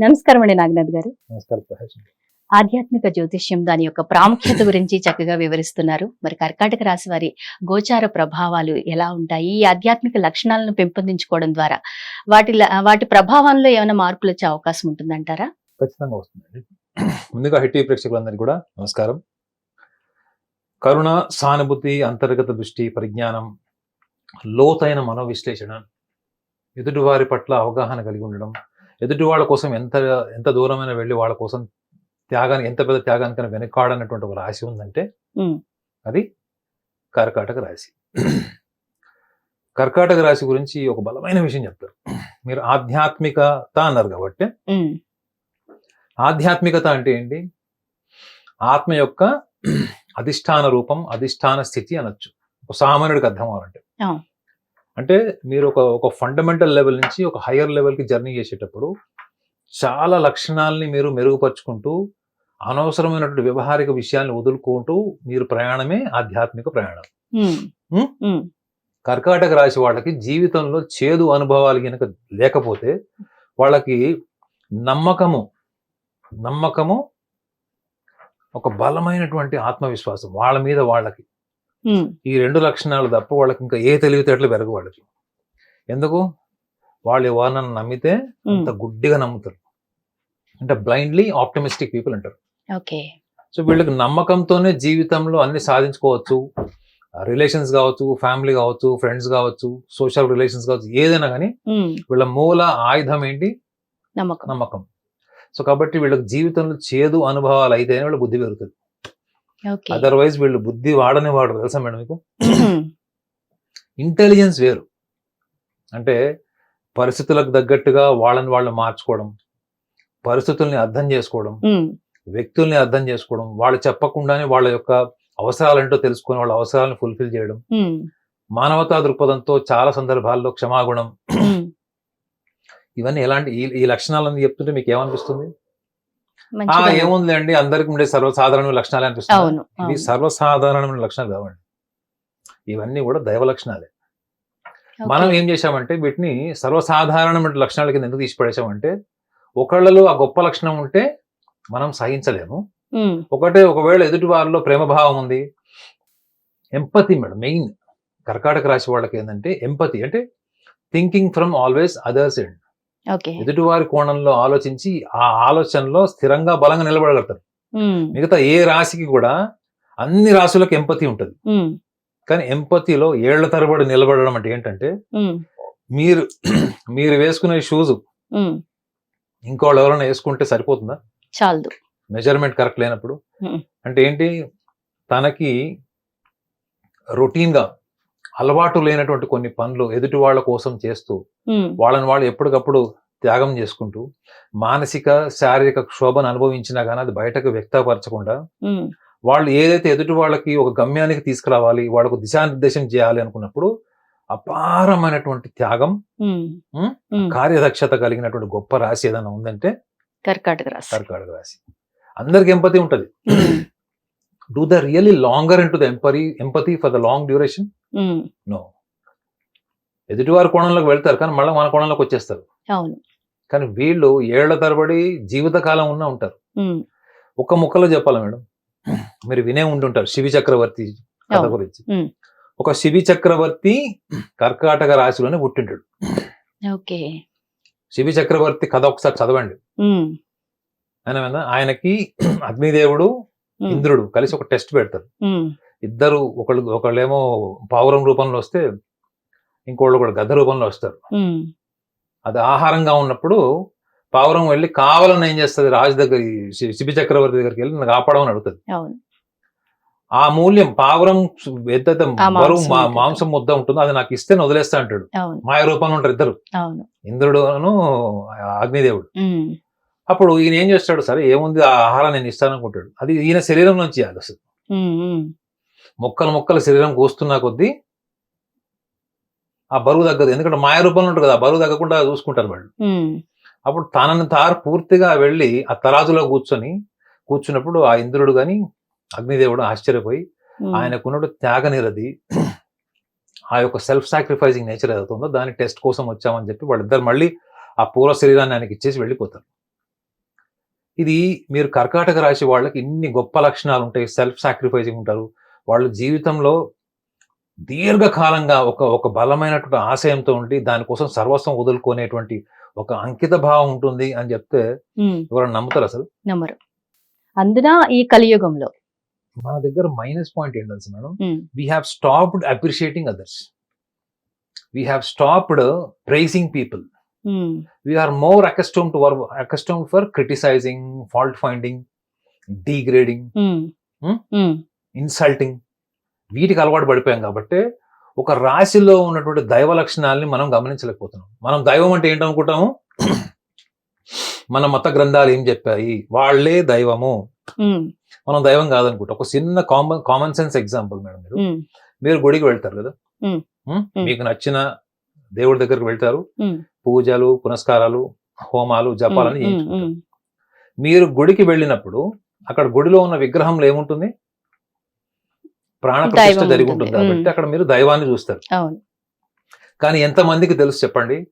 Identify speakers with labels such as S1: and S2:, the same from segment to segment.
S1: నమస్కారం అండి నాగనాథ్ గారు.
S2: నమస్కారం
S1: ఆధ్యాత్మిక జ్యోతిష్యం దాని యొక్క ప్రాముఖ్యత గురించి చక్కగా వివరిస్తున్నారు. మరి కర్కాటక రాశి వారి గోచార ప్రభావాలు ఎలా ఉంటాయి? ఈ ఆధ్యాత్మిక లక్షణాలను పెంపొందించుకోవడం ద్వారా వాటి వాటి ప్రభావంలో ఏమైనా మార్పులు వచ్చే అవకాశం ఉంటుందంటారా?
S2: ఖచ్చితంగా వస్తుందండి. ముందుగా హిట్ ప్రేక్షకులందరికీ కూడా నమస్కారం. కరుణ సానుభూతి అంతర్గత దృష్టి పరిజ్ఞానం లోతైన మనోవిశ్లేషణ ఎదుటివారి పట్ల అవగాహన కలిగి ఉండడం ఎదుటి వాళ్ళ కోసం ఎంత ఎంత దూరమైన వెళ్ళి వాళ్ళ కోసం త్యాగాన్ని ఎంత పెద్ద త్యాగానికైనా వెనకాడనటువంటి ఒక రాశి ఉందంటే. అది కర్కాటక రాశి. కర్కాటక రాశి గురించి ఒక బలమైన విషయం చెప్తారు. మీరు ఆధ్యాత్మికత అన్నారు కాబట్టి ఆధ్యాత్మికత అంటే ఏంటి? ఆత్మ యొక్క అధిష్టాన రూపం అధిష్టాన స్థితి అనొచ్చు. ఒక సామాన్యుడికి అర్థం అవ్వాలంటే. అంటే మీరు ఒక ఒక ఫండమెంటల్ లెవెల్ నుంచి ఒక హయ్యర్ లెవెల్కి జర్నీ చేసేటప్పుడు చాలా లక్షణాలని మీరు మెరుగుపరుచుకుంటూ అనవసరమైనటువంటి వ్యవహారిక విషయాల్ని వదులుకుంటూ మీరు ప్రయాణమే ఆధ్యాత్మిక ప్రయాణం. కర్కాటక రాశి వాళ్ళకి జీవితంలో చేదు అనుభవాలు కనుక లేకపోతే వాళ్ళకి నమ్మకము నమ్మకము ఒక బలమైనటువంటి ఆత్మవిశ్వాసం వాళ్ళ మీద వాళ్ళకి. ఈ రెండు లక్షణాలు తప్ప వాళ్ళకి ఇంకా ఏ తెలివితేటలు పెరగవు వాళ్ళకి. ఎందుకు? వాళ్ళు ఎవరినన్నా నమ్మితే అంత గుడ్డిగా నమ్ముతారు. అంటే బ్లైండ్లీ ఆప్టమిస్టిక్ పీపుల్ అంటారు.
S1: ఓకే.
S2: సో వీళ్ళకి నమ్మకంతోనే జీవితంలో అన్ని సాధించుకోవచ్చు. రిలేషన్స్ కావచ్చు ఫ్యామిలీ కావచ్చు ఫ్రెండ్స్ కావచ్చు సోషల్ రిలేషన్స్ కావచ్చు ఏదైనా కానీ వీళ్ళ మూల ఆయుధం ఏంటి?
S1: నమ్మకం.
S2: నమ్మకం. సో కాబట్టి వీళ్ళకి జీవితంలో చేదు అనుభవాలు అయితేనే వీళ్ళ బుద్ధి పెరుగుతుంది. అదర్వైజ్ వీళ్ళు బుద్ధి వాడని వాడరు. తెలుసా మేడం మీకు? ఇంటెలిజెన్స్ వేరు. అంటే పరిస్థితులకు తగ్గట్టుగా వాళ్ళని వాళ్ళు మార్చుకోవడం పరిస్థితుల్ని అర్థం చేసుకోవడం వ్యక్తుల్ని అర్థం చేసుకోవడం వాళ్ళు చెప్పకుండానే వాళ్ళ యొక్క అవసరాలేంటో తెలుసుకొని వాళ్ళ అవసరాలను ఫుల్ఫిల్ చేయడం. మానవతా దృక్పథంతో చాలా సందర్భాల్లో క్షమాగుణం. ఇవన్నీ ఎలాంటి ఈ ఈ లక్షణాలను చెప్తుంటే మీకు ఏమనిపిస్తుంది? ఆ
S1: మంచిగా
S2: ఏముంది అండి అందరికి ఉండే సర్వసాధారణ లక్షణాలు అనిపిస్తుంది ఇది. సర్వసాధారణమైన లక్షణాలు కావండి. ఇవన్నీ కూడా దైవ లక్షణాలే. మనం ఏం చేశామంటే వీటిని సర్వసాధారణమైన లక్షణాల కింద ఎందుకు తీసి పడేసామంటే ఒకళ్ళలో ఆ గొప్ప లక్షణం ఉంటే మనం సహించలేము. ఒకటే ఒకవేళ ఎదుటి వారిలో ప్రేమ భావం ఉంది ఎంపతి మేడం మెయిన్ కర్కాటక రాశి వాళ్ళకి ఏంటంటే ఎంపతి అంటే thinking from always others end ఎదుటివారి కోణంలో ఆలోచించి ఆ ఆలోచనలో స్థిరంగా బలంగా నిలబడగలుగుతారు. మిగతా ఏ రాశికి కూడా అన్ని రాశులకు ఎంపతి ఉంటుంది. కానీ ఎంపతిలో ఏళ్ళ తరబడి నిలబడడం అంటే ఏంటంటే మీరు మీరు వేసుకునే షూస్ ఇంకోళ్ళు ఎవరైనా వేసుకుంటే సరిపోతుందా?
S1: చాలదు.
S2: మెజర్మెంట్ కరెక్ట్ లేనప్పుడు. అంటే ఏంటి? తనకి రొటీన్గా అలవాటు లేనటువంటి కొన్ని పనులు ఎదుటి వాళ్ళ కోసం చేస్తూ వాళ్ళని వాళ్ళు ఎప్పటికప్పుడు త్యాగం చేసుకుంటూ మానసిక శారీరక క్షోభను అనుభవించినా కానీ అది బయటకు వ్యక్తపరచకుండా వాళ్ళు ఏదైతే ఎదుటి వాళ్ళకి ఒక గమ్యానికి తీసుకురావాలి వాళ్ళకు దిశానిర్దేశం చేయాలి అనుకున్నప్పుడు అపారమైనటువంటి త్యాగం. కార్యదక్షత కలిగినటువంటి గొప్ప రాశి ఏదైనా ఉందంటే
S1: కర్కాటక రాశి.
S2: కర్కాటక రాశి. అందరికి ఎంపతి ఉంటుంది. Do the really longer into the empery empathy for the long duration no. ఎదుటివారి కోణంలోకి వెళ్తారు కానీ మళ్ళీ మన కోణంలోకి వచ్చేస్తారు.
S1: అవును.
S2: కానీ వీళ్ళు ఏళ్ళ తరబడి జీవితకాలం ఉన్నా ఉంటారు.
S1: ఉమ్,
S2: ఒక ముక్కలో చెప్పాలి మేడం? మీరు వినే ఉంటుంటారు శివి చక్రవర్తి కథ. గురించి. ఒక శివి చక్రవర్తి కర్కాటక రాశిలోనే పుట్టింటాడు.
S1: ఓకే.
S2: శివి చక్రవర్తి కథ ఒకసారి చదవండి. ఆయన ఆయనకి అగ్నిదేవుడు ఇంద్రుడు కలిసి ఒక టెస్ట్ పెడతారు. ఇద్దరు ఒకళ్ళు ఒకళ్ళేమో పావురం రూపంలో వస్తే ఇంకోళ్ళు కూడా గద్ద రూపంలో వస్తారు. అది ఆహారంగా ఉన్నప్పుడు పావురం వెళ్ళి కావాలని ఏం చేస్తుంది? రాజు దగ్గర శిబి చక్రవర్తి దగ్గరికి వెళ్ళి నన్ను కాపాడమని అడుగుతుంది. ఆ మూల్యం పావురం
S1: ఆ
S2: బరువు
S1: మాంసం
S2: మా-
S1: ఉంటుంది.
S2: మాంసం ముద్ద ఉంటుందో అది నాకు ఇస్తే వదిలేస్తా అంటాడు. మాయ రూపంలో ఉంటారు ఇద్దరు. ఇంద్రుడును అగ్నిదేవుడు అప్పుడు ఈయన ఏం చేస్తాడు? సరే ఏముంది? ఆ ఆహారం నేను ఇస్తాను అనుకుంటాడు అది ఈయన శరీరం నుంచి అది మొక్కలు మొక్కలు శరీరం కోస్తున్నా కొద్దీ ఆ బరువు తగ్గదు. ఎందుకంటే మాయ రూపంలో ఉంటుంది కదా ఆ బరువు తగ్గకుండా చూసుకుంటారు వాళ్ళు. అప్పుడు తనని తారు పూర్తిగా వెళ్ళి ఆ తరాజులో కూర్చొని కూర్చున్నప్పుడు ఆ ఇంద్రుడు గాని అగ్నిదేవుడు ఆశ్చర్యపోయి ఆయనకున్నట్టు త్యాగ నిరది ఆ యొక్క సెల్ఫ్ సాక్రిఫైసింగ్ నేచర్ ఏదైతుందో దాని టెస్ట్ కోసం వచ్చామని చెప్పి వాళ్ళిద్దరు మళ్ళీ ఆ పూర్వ శరీరాన్ని ఆయనకి ఇచ్చేసి వెళ్ళిపోతారు. ఇది మీరు కర్కాటక రాశి వాళ్ళకి ఇన్ని గొప్ప లక్షణాలు ఉంటాయి సెల్ఫ్ సాక్రిఫైసింగ్ ఉంటారు. వాళ్ళు జీవితంలో దీర్ఘకాలంగా ఒక ఒక బలమైనటువంటి ఆశయంతో ఉండి దానికోసం సర్వస్వం వదులుకునేటువంటి ఒక అంకిత భావం ఉంటుంది అని చెప్తే ఎవరైనా నమ్ముతారు అసలు?
S1: నమ్మరు. అందున ఈ కలియుగంలో.
S2: మన దగ్గర మైనస్ పాయింట్ ఏంటి తెలుసు madam we have stopped appreciating others we have stopped praising people
S1: um,
S2: we are more accustomed to or accustomed for criticizing fault insulting వీటికి అలవాటు పడిపోయాం కాబట్టి ఒక రాశిలో ఉన్నటువంటి దైవ లక్షణాలని మనం గమనించలేకపోతున్నాం. మనం దైవం అంటే ఏంటనుకుంటాము? మన మత గ్రంథాలు ఏం చెప్పాయి? వాళ్ళే దైవము. మనం దైవం కాదనుకుంటాం. ఒక చిన్న common common sense example madam మీరు. మీరు గుడికి వెళ్తారు కదా. మీకు నచ్చిన దేవుడి దగ్గరికి వెళ్తారు. పూజలు పునస్కారాలు హోమాలు జపాలని మీరు గుడికి వెళ్ళినప్పుడు అక్కడ గుడిలో ఉన్న విగ్రహంలో ఏముంటుంది? ప్రాణ ప్రతిష్ఠ
S1: దైవం
S2: జరిగి
S1: ఉంటుంది.
S2: కాబట్టి. అక్కడ మీరు దైవాన్ని చూస్తారు. కానీ ఎంతమందికి తెలుసు చెప్పండి?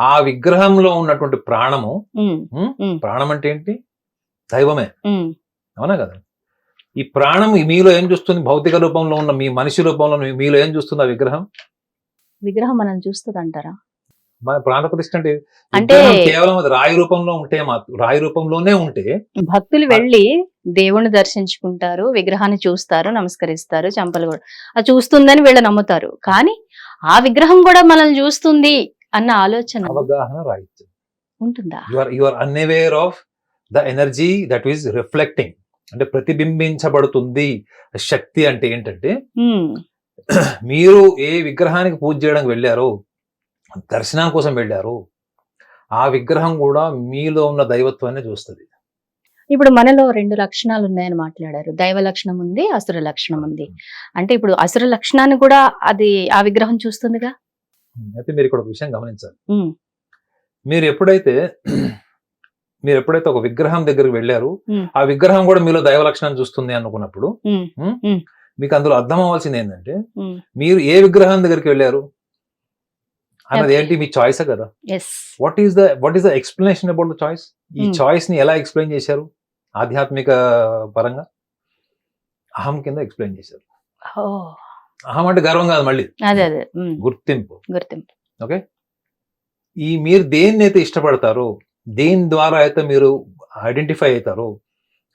S2: ఆ విగ్రహంలో ఉన్నటువంటి ప్రాణము ప్రాణం అంటే ఏంటి? దైవమే. అవునా కదా? ఈ ప్రాణం మీలో ఏం చూస్తుంది? భౌతిక రూపంలో ఉన్న మీ మనిషి రూపంలో మీలో ఏం చూస్తుంది ఆ విగ్రహం?
S1: విగ్రహం మనం చూస్తుంది అంటారా
S2: మన ప్రాణ ప్రతిష్ఠ అంటే కేవలం అది రాయి రూపంలో ఉంటే రాయి రూపంలోనే ఉంటే
S1: భక్తులు వెళ్ళి దేవుణ్ణి దర్శించుకుంటారు విగ్రహాన్ని చూస్తారు నమస్కరిస్తారు చంపలు కూడా అది చూస్తుందని వీళ్ళు నమ్ముతారు. కానీ ఆ విగ్రహం కూడా మనల్ని చూస్తుంది అన్న ఆలోచన
S2: అవగాహన రాయిచ్చు.
S1: ఉంటుందా?
S2: You are you are unaware of the energy that is reflecting అంటే ప్రతిబింబించబడుతుంది శక్తి అంటే ఏంటంటే మీరు ఏ విగ్రహానికి పూజ చేయడానికి వెళ్ళారో దర్శనం కోసం వెళ్ళారు ఆ విగ్రహం కూడా మీలో ఉన్న దైవత్వాన్ని చూస్తుంది.
S1: ఇప్పుడు మనలో రెండు లక్షణాలు ఉన్నాయని మాట్లాడారు. దైవ లక్షణం ఉంది అసుర లక్షణం ఉంది. అంటే ఇప్పుడు అసుర లక్షణాన్ని కూడా అది ఆ విగ్రహం చూస్తుందిగా?
S2: అయితే మీరు ఇక్కడ ఒక విషయం గమనించాలి.
S1: ఉమ్,
S2: మీరు ఎప్పుడైతే మీరు ఎప్పుడైతే ఒక విగ్రహం దగ్గరికి వెళ్ళారు. ఆ విగ్రహం కూడా మీలో దైవ లక్షణాన్ని చూస్తుంది అనుకున్నప్పుడు
S1: ఉమ్.
S2: మీకు అందులో అర్థం అవ్వాల్సింది ఏంటంటే
S1: ఉమ్,
S2: మీరు ఏ విగ్రహం దగ్గరికి వెళ్ళారు? అన్నది. ఏంటి? మీ చాయిసే కదా.
S1: Yes
S2: what is the what is the explanation about the choice ఈ
S1: Hmm.
S2: చాయిస్ని ఎలా ఎక్స్ప్లెయిన్ చేశారు? ఆధ్యాత్మిక పరంగా అహం కింద ఎక్స్ప్లెయిన్ చేశారు. అహం అంటే గర్వం కాదు మళ్ళీ.
S1: అదే అదే. ఉమ్,
S2: గుర్తింపు.
S1: గుర్తింపు.
S2: ఓకే? ఈ మీరు దేన్ని అయితే ఇష్టపడతారో దేని ద్వారా అయితే మీరు ఐడెంటిఫై అవుతారో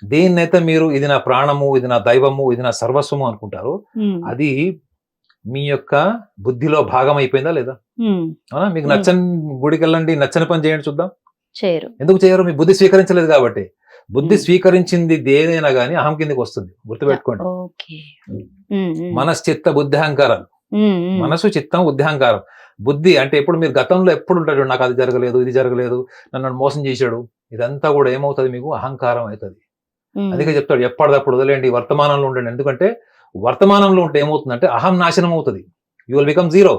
S2: దేన్నైతే మీరు ఇది నా ప్రాణము ఇది నా దైవము ఇది నా సర్వస్వము అనుకుంటారో అది మీ యొక్క బుద్ధిలో భాగం అయిపోయిందా లేదా? అవునా? మీకు. నచ్చని గుడికి వెళ్ళండి నచ్చని పని చేయండి చూద్దాం.
S1: చేయరు.
S2: ఎందుకు చేయరు? మీ బుద్ధి స్వీకరించలేదు కాబట్టి. బుద్ధి. స్వీకరించింది దేనైనా కానీ అహం కిందకి వస్తుంది. గుర్తుపెట్టుకోండి.
S1: ఉమ్,
S2: మనశ్చిత్త బుద్ధి అహంకారాలు మనసు చిత్తం బుద్ధి అహంకారం బుద్ధి అంటే ఎప్పుడు మీరు గతంలో ఎప్పుడు ఉంటాడు నాకు అది జరగలేదు ఇది జరగలేదు నన్ను మోసం చేశాడు ఇదంతా కూడా ఏమవుతుంది మీకు? అహంకారం అవుతుంది. అందుకే చెప్తాడు ఎప్పటిదప్పుడు వదిలేండి వర్తమానంలో ఉండండి. ఎందుకంటే వర్తమానంలో ఉంటే ఏమవుతుందంటే అహం నాశనం అవుతుంది యూ విల్ బికమ్ జీరో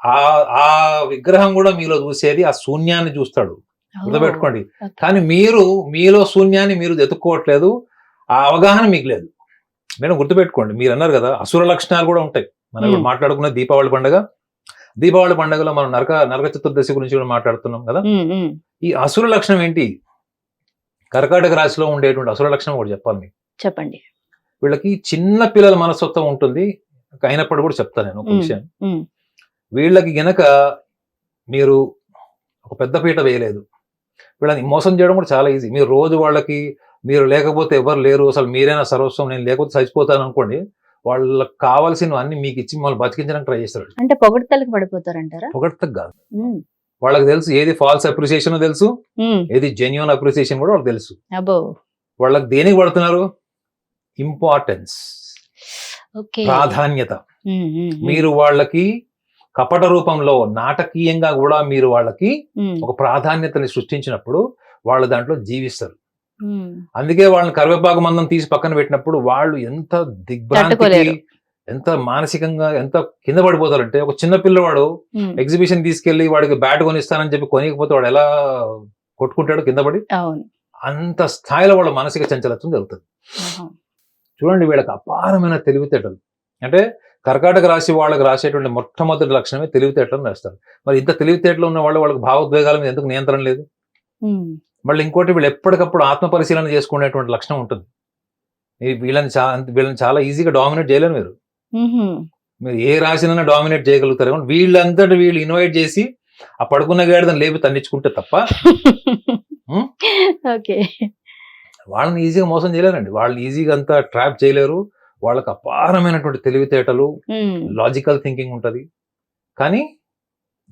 S2: ఆ ఆ విగ్రహం కూడా మీలో చూసేది ఆ శూన్యాన్ని చూస్తాడు. గుర్తుపెట్టుకోండి. కానీ మీరు మీలో శూన్యాన్ని మీరు ఎత్తుక్కోవట్లేదు ఆ అవగాహన మీకు లేదు. నేను గుర్తుపెట్టుకోండి మీరు అన్నారు కదా అసుర లక్షణాలు కూడా ఉంటాయి. మనం ఇప్పుడు. మాట్లాడుకున్న దీపావళి పండుగ. దీపావళి పండుగలో మనం నరక నరక చతుర్దశి గురించి కూడా మాట్లాడుతున్నాం కదా. ఈ అసుర లక్షణం ఏంటి? కర్కాటక రాశిలో ఉండేటువంటి అసుర లక్షణం ఒకటి చెప్పాలి మీకు.
S1: చెప్పండి.
S2: వీళ్ళకి చిన్న పిల్లల మనస్తత్వం ఉంటుంది. అయినప్పుడు కూడా చెప్తాను నేను ఒక. విషయం. వీళ్ళకి గనక మీరు ఒక పెద్ద పీట వేయలేదు. వీళ్ళని మోసం చేయడం కూడా చాలా ఈజీ మీరు రోజు వాళ్ళకి మీరు లేకపోతే ఎవరు లేరు అసలు మీరైనా సర్వస్వం నేను లేకపోతే చచ్చిపోతాను అనుకోండి వాళ్ళకి కావాల్సినవన్నీ మీకు ఇచ్చి మమ్మల్ని బతికించడానికి ట్రై చేస్తారు
S1: అంటే పొగడతలకు పడిపోతారంటారా?
S2: పొగడ్తకు కాదు. వాళ్ళకి తెలుసు ఏది ఫాల్స్ అప్రిసియేషన్ తెలుసు ఏది జెన్యున్ అప్రిసియేషన్ కూడా వాళ్ళకి తెలుసు. వాళ్ళకి దేనికి పడుతున్నారు ఇంపార్టెన్స్ ప్రాధాన్యత. మీరు వాళ్ళకి కపట రూపంలో నాటకీయంగా కూడా మీరు వాళ్ళకి ఒక ప్రాధాన్యతని సృష్టించినప్పుడు వాళ్ళు దాంట్లో జీవిస్తారు. అందుకే వాళ్ళని కరివేపాకు మందం తీసి పక్కన పెట్టినప్పుడు వాళ్ళు ఎంత దిగ్భ్రాంతికి
S1: తట్టుకోలేరు.
S2: ఎంత మానసికంగా ఎంత కింద పడిపోతారంటే ఒక చిన్న పిల్లవాడు ఎగ్జిబిషన్ తీసుకెళ్ళి వాడికి బ్యాట్ కొనిస్తానని చెప్పి కొనికపోతే వాడు ఎలా కొట్టుకుంటాడు కింద పడి అంత స్థాయిలో వాళ్ళ మానసిక చంచలత్వం జరుగుతుంది. చూడండి వీళ్ళకి అపారమైన తెలివితేటలు. అంటే కర్కాటక రాశి వాళ్ళకి రాసేటువంటి మొట్టమొదటి లక్షణమే తెలివితేటలను రాస్తారు. మరి ఇంత తెలివితేటలు ఉన్న వాళ్ళు వాళ్ళకి భావోద్వేగాల మీద ఎందుకు నియంత్రణ లేదు? మళ్ళీ ఇంకోటి వీళ్ళు ఎప్పటికప్పుడు ఆత్మ పరిశీలన చేసుకునేటువంటి లక్షణం ఉంటుంది. వీళ్ళని చా వీళ్ళని చాలా ఈజీగా డామినేట్ చేయలేరు మీరు. మీరు ఏ రాసినైనా డామినేట్ చేయగలుగుతారు కానీ వీళ్ళంతటి వీళ్ళు ఇన్వైట్ చేసి ఆ పడుకున్న గాడిదని లేపి తన్నించుకుంటే తప్ప వాళ్ళని ఈజీగా మోసం చేయలేరండి. వాళ్ళని ఈజీగా అంతా ట్రాప్ చేయలేరు. వాళ్ళకి అపారమైనటువంటి తెలివితేటలు. లాజికల్ థింకింగ్ ఉంటుంది కానీ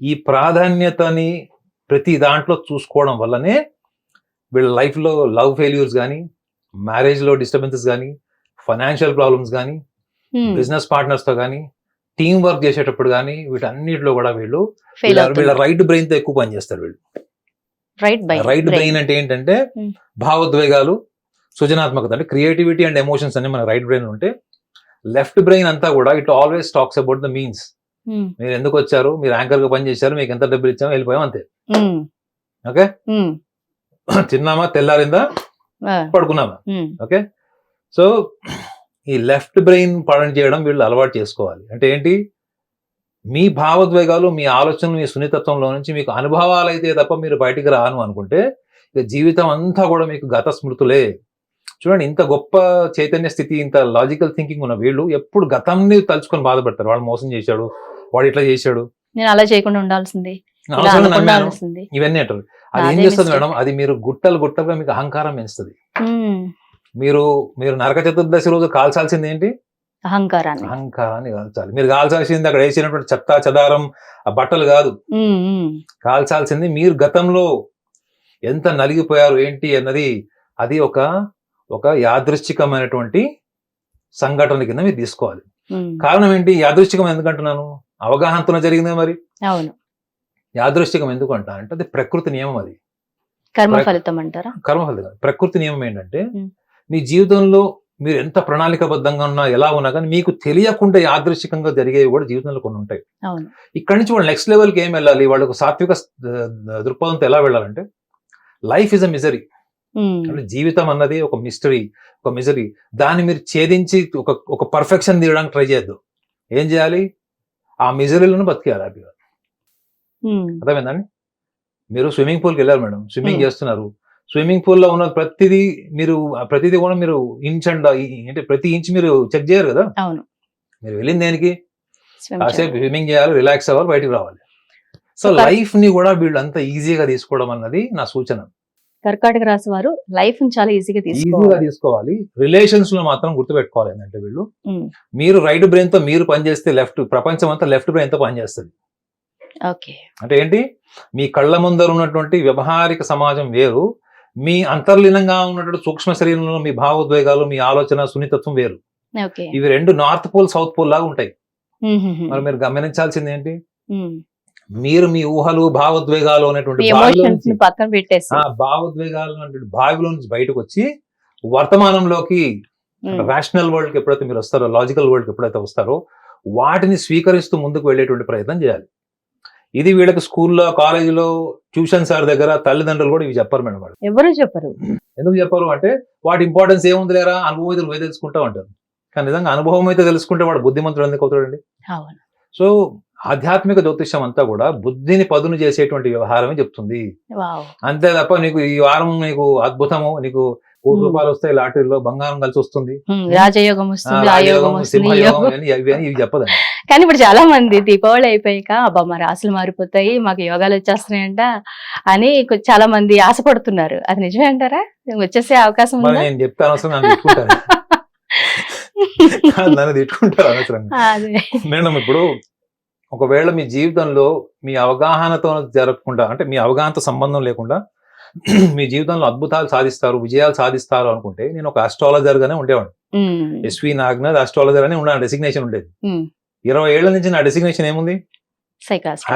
S2: ఈ ప్రాధాన్యతని ప్రతి దాంట్లో చూసుకోవడం వల్లనే వీళ్ళ లైఫ్లో లవ్ ఫెయిల్యూర్స్ కానీ మ్యారేజ్లో డిస్టర్బెన్సెస్ కానీ ఫైనాన్షియల్ ప్రాబ్లమ్స్ కానీ. బిజినెస్ పార్ట్నర్స్తో కానీ టీం వర్క్ చేసేటప్పుడు కానీ వీటన్నిటిలో కూడా వీళ్ళు వీళ్ళ రైట్ బ్రెయిన్తో ఎక్కువ పనిచేస్తారు వీళ్ళు
S1: రైట్
S2: బ్రెయిన్ అంటే ఏంటంటే. భావోద్వేగాలు సృజనాత్మకత అంటే క్రియేటివిటీ అండ్ ఎమోషన్స్ అనే మన రైట్ బ్రెయిన్ ఉంటే లెఫ్ట్ బ్రెయిన్ అంతా కూడా it always talks about the means. మీరు ఎందుకు వచ్చారు? మీరు యాంకర్గా పని చేశారు? మీకు ఎంత డబ్బులు ఇచ్చామో వెళ్ళిపోయాం అంతే. ఓకే? తిన్నామా? తెల్లారిందా? పడుకున్నామా? ఓకే? సో ఈ లెఫ్ట్ బ్రెయిన్ పని చేయడం వీళ్ళు అలవాటు చేసుకోవాలి. అంటే ఏంటి? మీ భావోద్వేగాలు మీ ఆలోచనలు మీ సున్నితత్వంలో నుంచి మీకు అనుభవాలు అయితే తప్ప మీరు బయటికి రాను అనుకుంటే ఇక జీవితం అంతా కూడా మీకు గత స్మృతులే చూడండి ఇంత గొప్ప చైతన్య స్థితి ఇంత లాజికల్ థింకింగ్ ఉన్న వీళ్ళు ఎప్పుడు గతంని తలుచుకొని బాధపడతారు. వాడు మోసం చేశాడు వాడు ఇట్లా చేశాడు.
S1: నేను అలా చేయకుండా ఉండాల్సింది.
S2: ఇవన్నీ అంటారు. అది ఏం చేస్తుంది. మేడం? అది మీరు గుట్టలు గుట్టలుగా మీకు అహంకారం పెంచుతుంది. మీరు మీరు నరక చతుర్దశి రోజు కాల్చాల్సింది ఏంటి?
S1: అహంకారాన్ని.
S2: అహంకారాన్ని కాల్చాలి. మీరు కాల్చాల్సింది అక్కడ వేసినటువంటి చెత్త చెదారం ఆ బట్టలు కాదు. కాల్చాల్సింది మీరు గతంలో ఎంత నలిగిపోయారు ఏంటి అన్నది అది ఒక ఒక యాదృశ్చికమైనటువంటి సంఘటన కింద మీరు తీసుకోవాలి. కారణం ఏంటి యాదృశ్చికం ఎందుకంటున్నాను అవగాహనతో జరిగిందే మరి
S1: అవును
S2: యాదృశ్చికం ఎందుకు అంటా అంటే అది ప్రకృతి నియమం అది
S1: కర్మ
S2: Right.
S1: ఫలితం అంటారా
S2: కర్మఫలితం. ప్రకృతి నియమం ఏంటంటే. మీ జీవితంలో మీరు ఎంత ప్రణాళికబద్ధంగా ఉన్నా ఎలా ఉన్నా కానీ మీకు తెలియకుండా యాదృశ్చికంగా జరిగేవి కూడా జీవితంలో కొన్ని ఉంటాయి ఇక్కడి నుంచి వాళ్ళు నెక్స్ట్ లెవెల్కి ఏం వెళ్ళాలి వాళ్ళకు సాత్విక దృక్పథంతో ఎలా వెళ్ళాలంటే లైఫ్ ఇస్ అ మిజరీ. అంటే జీవితం అన్నది ఒక మిస్టరీ ఒక మిజరీ దాన్ని మీరు ఛేదించి ఒక ఒక పర్ఫెక్షన్ తీయడానికి ట్రై చేయొద్దు. ఏం చేయాలి? ఆ మిజరీలను బతికేయాలి హ్యాపీగా
S1: మ్మ్.
S2: అర్థమైందండి? మీరు స్విమ్మింగ్ పూల్కి వెళ్ళారు మేడం. Swimming
S1: Hmm.
S2: చేస్తున్నారు. స్విమ్మింగ్ పూల్లో ఉన్న ప్రతిదీ మీరు ప్రతిదీ కూడా మీరు ఇంచ్ అండ్ అంటే ప్రతి ఇంచ్ మీరు చెక్ చేయరు కదా?
S1: అవును.
S2: మీరు వెళ్ళింది దేనికి? కాసేపు. స్విమ్మింగ్ చేయాలి రిలాక్స్ అవ్వాలి బయటికి రావాలి. సో లైఫ్ని కూడా వీళ్ళు అంత ఈజీగా తీసుకోవడం అన్నది నా సూచన.
S1: కర్కాటక రాశి వారు లైఫ్ చాలా ఈజీగా
S2: ఈజీగా
S1: తీసుకోవాలి.
S2: రిలేషన్స్లో మాత్రం గుర్తుపెట్టుకోవాలి ఏంటంటే వీళ్ళు. మీరు రైట్ బ్రెయిన్తో మీరు పనిచేస్తే లెఫ్ట్ ప్రపంచం అంతా లెఫ్ట్ బ్రెయిన్తో పనిచేస్తుంది.
S1: ఓకే
S2: అంటే ఏంటి? మీ కళ్ళ ముందర ఉన్నటువంటి వ్యవహారిక సమాజం వేరు. మీ అంతర్లీనంగా ఉన్నటువంటి సూక్ష్మ శరీరంలో మీ భావోద్వేగాలు మీ ఆలోచన సున్నితత్వం వేరు. ఇవి రెండు నార్త్ పోల్ సౌత్ పోల్ లాగా ఉంటాయి. మరి మీరు గమనించాల్సింది ఏంటి. మీరు మీ ఊహలు భావోద్వేగాలు అనేటువంటి
S1: పక్కన పెట్టేసి.
S2: ఆ భావోద్వేగాలు అనేటువంటి బావిలో నుంచి బయటకు వచ్చి వర్తమానంలోకి. రాషనల్ వరల్డ్కి ఎప్పుడైతే మీరు వస్తారో లాజికల్ వరల్డ్కి ఎప్పుడైతే వస్తారో వాటిని స్వీకరిస్తూ ముందుకు వెళ్ళేటువంటి ప్రయత్నం చేయాలి. ఇది వీళ్ళకి స్కూల్లో కాలేజీలో ట్యూషన్ సార్ దగ్గర తల్లిదండ్రులు కూడా ఇవి చెప్పరు మేడం వాళ్ళు.
S1: ఎవరు చెప్పరు?
S2: ఎందుకు చెప్పరు అంటే వాటి ఇంపార్టెన్స్ ఏముంది లేరా? అనుభవం అయితే నువ్వే తెలుసుకుంటా ఉంటారు కానీ నిజంగా అనుభవం అయితే తెలుసుకుంటే వాడు బుద్ధిమంతుడు ఎందుకు అవుతాడండి? సో ఆధ్యాత్మిక జ్యోతిష్యం అంతా కూడా బుద్ధిని పదును చేసేటువంటి వ్యవహారమే చెప్తుంది. అంతే తప్ప నీకు ఈ వారం నీకు అద్భుతము నీకు కోటి. రూపాయలు వస్తాయి లాటరీలో బంగారం కలిసి వస్తుంది.
S1: రాజయోగం వస్తుంది
S2: ఇవి చెప్పదండి.
S1: కానీ ఇప్పుడు చాలా మంది దీపావళి అయిపోయాక అబ్బా మా రాసులు మారిపోతాయి మాకు యోగాలు వచ్చేస్తున్నాయంట అని చాలా మంది ఆశపడుతున్నారు. అది నిజమే అంటారా? వచ్చేసే అవకాశం
S2: నేను చెప్తాను అవసరం నన్ను తిట్టుకుంటారు? అనవసరంగా? ఇప్పుడు ఒకవేళ మీ జీవితంలో మీ అవగాహనతో జరగకుండా అంటే మీ అవగాహనతో సంబంధం లేకుండా మీ జీవితంలో అద్భుతాలు సాధిస్తారు విజయాలు సాధిస్తారు అనుకుంటే నేను ఒక astrologer గానే ఉండేవాడిని.
S1: ఉమ్,
S2: ఎస్వి నాగ్నాథ్ ఆస్ట్రాలజర్ అని ఉన్న డెసిగ్నేషన్ ఉండేది. ఇరవై ఏళ్ళ నుంచి నా డెసిగ్నేషన్ ఏముంది?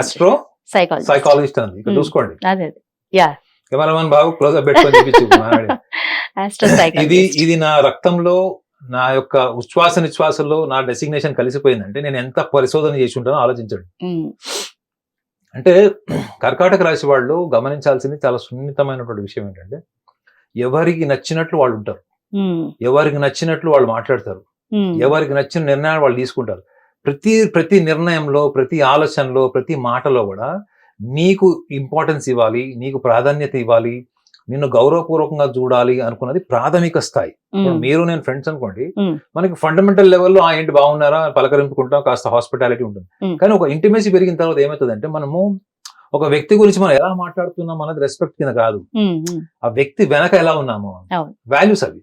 S2: ఆస్ట్రో
S1: సైకాలజిస్ట్
S2: అంది. ఇక్కడ. చూసుకోండి. కెమెరామెన్ బాబు క్లోజ్ అప్ పెట్టుకొని ఇది ఇది నా రక్తంలో నా యొక్క ఉచ్ఛ్వాస నిశ్వాసంలో నా డెసిగ్నేషన్ కలిసిపోయిందంటే నేను ఎంత పరిశోధన చేసి ఉంటానో ఆలోచించండి అంటే కర్కాటక రాశి వాళ్ళు గమనించాల్సింది చాలా సున్నితమైనటువంటి విషయం ఏంటంటే ఎవరికి నచ్చినట్లు వాళ్ళు ఉంటారు. ఎవరికి నచ్చినట్లు వాళ్ళు మాట్లాడతారు. ఎవరికి నచ్చిన నిర్ణయాలు వాళ్ళు తీసుకుంటారు. ప్రతి ప్రతి నిర్ణయంలో ప్రతి ఆలోచనలో ప్రతి మాటలో కూడా నీకు ఇంపార్టెన్స్ ఇవ్వాలి నీకు ప్రాధాన్యత ఇవ్వాలి నిన్ను గౌరవపూర్వకంగా చూడాలి అనుకున్నది ప్రాథమిక స్థాయి. మీరు నేను ఫ్రెండ్స్ అనుకోండి. మనకి ఫండమెంటల్ లెవెల్లో ఆ ఏంటి బాగున్నారా? పలకరింపుకుంటాం కాస్త హాస్పిటాలిటీ ఉంటుంది. కానీ ఒక ఇంటిమేసీ పెరిగిన తర్వాత ఏమవుతుందంటే మనము ఒక వ్యక్తి గురించి మనం ఎలా మాట్లాడుతున్నాం అన్నది రెస్పెక్ట్ కింద కాదు. ఆ వ్యక్తి వెనక ఎలా ఉన్నాము. వాల్యూస్ అవి.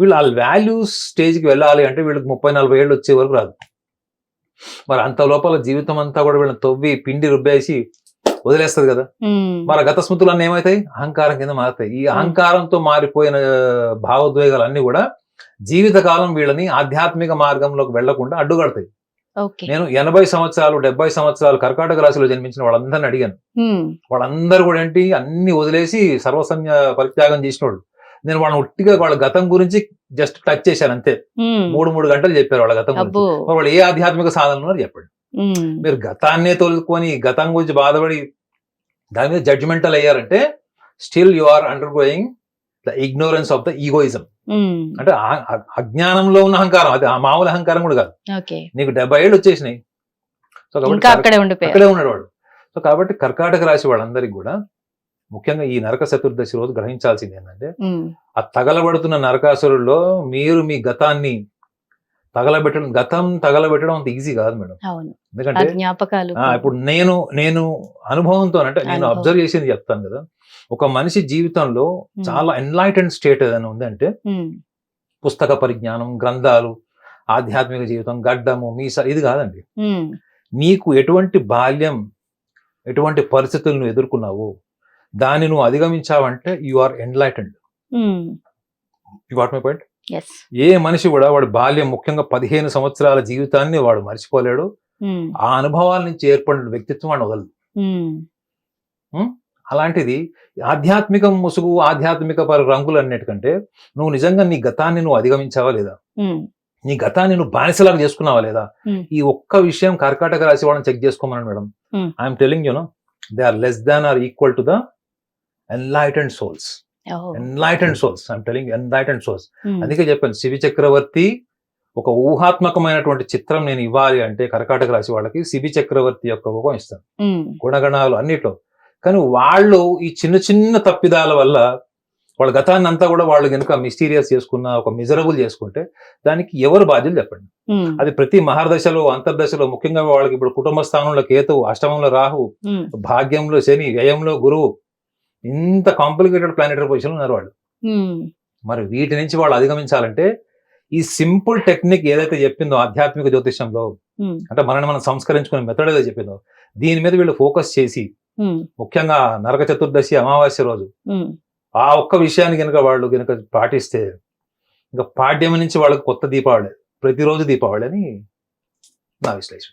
S2: వీళ్ళు ఆ వాల్యూస్ స్టేజ్కి వెళ్ళాలి అంటే వీళ్ళకి ముప్పై నలభై ఏళ్ళు వచ్చే వరకు రాదు. మరి అంత లోపల జీవితం అంతా కూడా వీళ్ళని తవ్వి పిండి రుబ్బేసి వదిలేస్తుంది కదా. మరి గత స్మృతులు అన్నీ ఏమవుతాయి అహంకారం కింద మారుతాయి. ఈ అహంకారంతో మారిపోయిన భావోద్వేగాలన్నీ కూడా జీవితకాలం వీళ్ళని ఆధ్యాత్మిక మార్గంలోకి వెళ్ళకుండా అడ్డుకడతాయి
S1: ఓకే.
S2: నేను ఎనభై సంవత్సరాలు డెబ్బై సంవత్సరాలు కర్కాటక రాశిలో జన్మించిన వాళ్ళందరిని అడిగాను. వాళ్ళందరూ కూడా ఏంటి? అన్ని వదిలేసి సర్వసన్య పరిత్యాగం చేసినోళ్ళు. నేను వాళ్ళని ఉట్టిగా వాళ్ళ గతం గురించి జస్ట్ టచ్ చేశాను అంతే. మూడు మూడు గంటలు చెప్పారు వాళ్ళ గతం గురించి. వాళ్ళు ఏ ఆధ్యాత్మిక సాధన ఉన్నారో చెప్పండి. మీరు గతాన్నే తోలుకొని గతం గురించి బాధపడి దాని మీద జడ్జిమెంటల్ అయ్యారంటే still you are undergoing the ignorance of the egoism అంటే అజ్ఞానంలో ఉన్న అహంకారం అది ఆ మామూలు అహంకారం కూడా కాదు. నీకు డెబ్బై ఏళ్ళు వచ్చేసినాయి. సో కాబట్టి
S1: అక్కడే
S2: ఉన్నాడు వాడు సో కాబట్టి కర్కాటక రాశి వాళ్ళందరికీ కూడా ముఖ్యంగా ఈ నరక చతుర్దశి రోజు గ్రహించాల్సింది ఏంటంటే ఆ తగలబడుతున్న నరకాసురుల్లో మీరు మీ గతాన్ని తగలబెట్టడం గతం తగలబెట్టడం అంత ఈజీ కాదు మేడం. ఎందుకంటే
S1: జ్ఞాపకాలు
S2: ఇప్పుడు నేను నేను అనుభవంతో అంటే నేను. అబ్జర్వ్ చేసింది చెప్తాను కదా. ఒక మనిషి జీవితంలో చాలా ఎన్లైటెడ్ స్టేట్ ఏదైనా ఉందంటే పుస్తక పరిజ్ఞానం గ్రంథాలు ఆధ్యాత్మిక జీవితం గడ్డము మీస ఇది కాదండి. నీకు ఎటువంటి బాల్యం ఎటువంటి పరిస్థితులను నువ్వు ఎదుర్కొన్నావు దాన్ని నువ్వు అధిగమించావంటే you are enlightened you what my point ఏ మనిషి కూడా వాడి బాల్యం ముఖ్యంగా పదిహేను సంవత్సరాల జీవితాన్ని వాడు మర్చిపోలేడు.
S1: ఉమ్,
S2: ఆ అనుభవాల నుంచి ఏర్పడిన వ్యక్తిత్వం వాడు వదలదు.
S1: ఉమ్,
S2: అలాంటిది ఆధ్యాత్మిక ముసుగు ఆధ్యాత్మిక పర- రంగులు అన్నిటికంటే నువ్వు నిజంగా నీ గతాన్ని నువ్వు అధిగమించావా లేదా? నీ గతాన్ని నువ్వు బానిసలాగా చేసుకున్నావా లేదా?
S1: Hmm.
S2: ఈ ఒక్క విషయం కర్కాటక రాశి వాళ్ళని చెక్ చేసుకోమని madam.
S1: Hmm.
S2: I'm telling you no they are less than are equal to the enlightened souls enlightened souls I'm telling enlightened souls అందుకే చెప్పాను శివి చక్రవర్తి ఒక ఊహాత్మకమైనటువంటి చిత్రం నేను ఇవ్వాలి అంటే కర్కాటక రాశి వాళ్ళకి శివి చక్రవర్తి యొక్క రూపం ఇస్తాను.
S1: ఉమ్,
S2: గుణగణాలు అన్నిట్లో. కానీ వాళ్ళు ఈ చిన్న చిన్న తప్పిదాల వల్ల వాళ్ళ గతాన్ని అంతా కూడా వాళ్ళు కనుక మిస్టీరియస్ చేసుకున్న ఒక మిజరబుల్ చేసుకుంటే దానికి ఎవరు బాధ్యులు చెప్పండి.
S1: ఉమ్,
S2: అది ప్రతి మహర్దశలో అంతర్దశలో ముఖ్యంగా వాళ్ళకి ఇప్పుడు కుటుంబ స్థానంలో కేతు అష్టమంలో రాహు
S1: ఉమ్,
S2: భాగ్యంలో శని వ్యయంలో గురువు ఇంత కాంప్లికేటెడ్ ప్లానెటరీ పొజిషన్ ఉన్నారు వాళ్ళు. మరి వీటి నుంచి వాళ్ళు అధిగమించాలంటే ఈ సింపుల్ టెక్నిక్ ఏదైతే చెప్పిందో ఆధ్యాత్మిక జ్యోతిషంలో
S1: ఉమ్,
S2: అంటే మనల్ని మనం సంస్కరించుకునే మెథడ్ ఏదైతే చెప్పిందో దీని మీద వీళ్ళు ఫోకస్ చేసి ముఖ్యంగా నరక చతుర్దశి అమావాస్య రోజు ఆ ఒక్క విషయాన్ని కనుక వాళ్ళు కనుక పాటిస్తే ఇంకా పాడ్యం నుంచి వాళ్ళకి కొత్త దీపావళి ప్రతిరోజు దీపావళి అని నా విశ్లేషణ.